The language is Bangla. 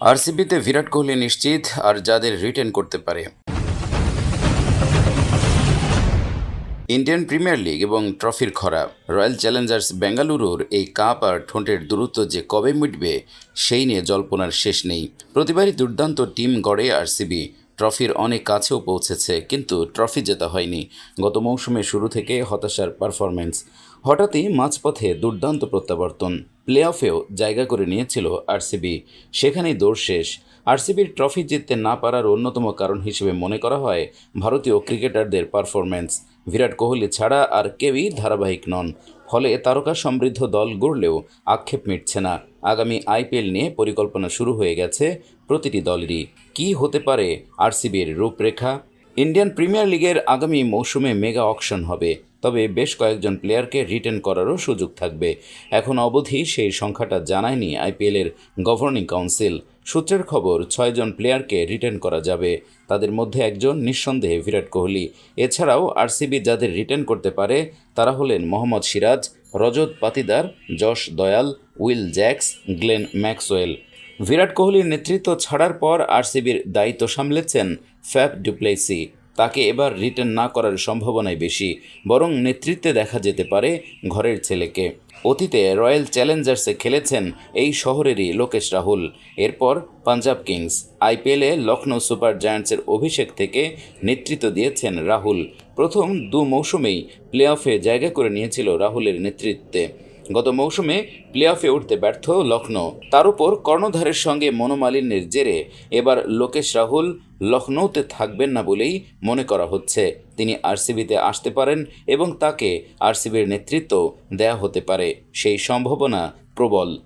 আরসিবিতে বিরাট কোহলি নিশ্চিত আর যাদের রিটেন করতে পারে। ইন্ডিয়ান প্রিমিয়ার লিগ এবং ট্রফির খরা। রয়্যাল চ্যালেঞ্জার্স বেঙ্গালুরুর এই কাপ আর ঠোঁটের দূরত্ব যে কবে মিটবে, সেই নিয়ে জল্পনার শেষ নেই। প্রতিবারই দুর্দান্ত টিম গড়ে আরসিবি। ট্রফির অনেক কাছেও পৌঁছেছে, কিন্তু ট্রফি জেতা হয়নি। গত মৌসুমে শুরু থেকে হতাশার পারফরম্যান্স। হঠাৎই মাঝপথে দুর্দান্ত প্রত্যাবর্তন। প্লে অফেও জায়গা করে নিয়েছিল আরসিবি। সেখানেই দৌড় শেষ। আরসিবির ট্রফি জিততে না পারার অন্যতম কারণ হিসেবে মনে করা হয় ভারতীয় ক্রিকেটারদের পারফরম্যান্স। বিরাট কোহলি ছাড়া আর কেউই ধারাবাহিক নন। ফলে তারকা সমৃদ্ধ দল গড়লেও আক্ষেপ মিটছে না। আগামী আইপিএল নিয়ে পরিকল্পনা শুরু হয়ে গেছে প্রতিটি দলেরই। কী হতে পারে আরসিবির রূপরেখা? ইন্ডিয়ান প্রিমিয়ার লিগের আগামী মৌসুমে মেগা অকশন হবে। তবে বেশ কয়েকজন প্লেয়ারকে রিটেন করারও সুযোগ থাকবে। এখন অবধি সেই সংখ্যাটা জানায়নি আইপিএলের গভর্নিং কাউন্সিল। সূত্রের খবর, ছয়জন প্লেয়ারকে রিটেন করা যাবে। তাদের মধ্যে একজন নিঃসন্দেহে বিরাট কোহলি। এছাড়াও আরসিবি যাদের রিটেন করতে পারে, তারা হলেন Mohammad Siraj, Rajat Patidar, Yash Dayal, Will Jacks, Glenn Maxwell. Virat কোহলির নেতৃত্ব ছাড়ার পর আরসিবির দায়িত্ব সামলেছেন ফ্যাব ডুপ্লেসি। তাকে এবার রিটার্ন না করার সম্ভাবনাই বেশি, বরং নেতৃত্বে দেখা যেতে পারে ঘরের ছেলেকে। অতীতে রয়্যাল চ্যালেঞ্জার্সে খেলেছেন এই শহরেরই লোকেশ রাহুল। এরপর পাঞ্জাব কিংস, আইপিএলে লখনৌ সুপার জায়ান্টসের অভিষেক থেকে নেতৃত্ব দিয়েছেন রাহুল। প্রথম দু মৌসুমেই প্লে অফে জায়গা করে নিয়েছিল রাহুলের নেতৃত্বে। গত মৌসুমে প্লে অফে উঠতে ব্যর্থ লখনৌ। তার উপর কর্ণধারের সঙ্গে মনোমালিন্যের জেরে এবার লোকেশ রাহুল লখনৌতে থাকবেন না বলেই মনে করা হচ্ছে। তিনি আরসিবিতে আসতে পারেন এবং তাকে আরসিবির নেতৃত্ব দেয়া হতে পারে। সেই সম্ভাবনা প্রবল।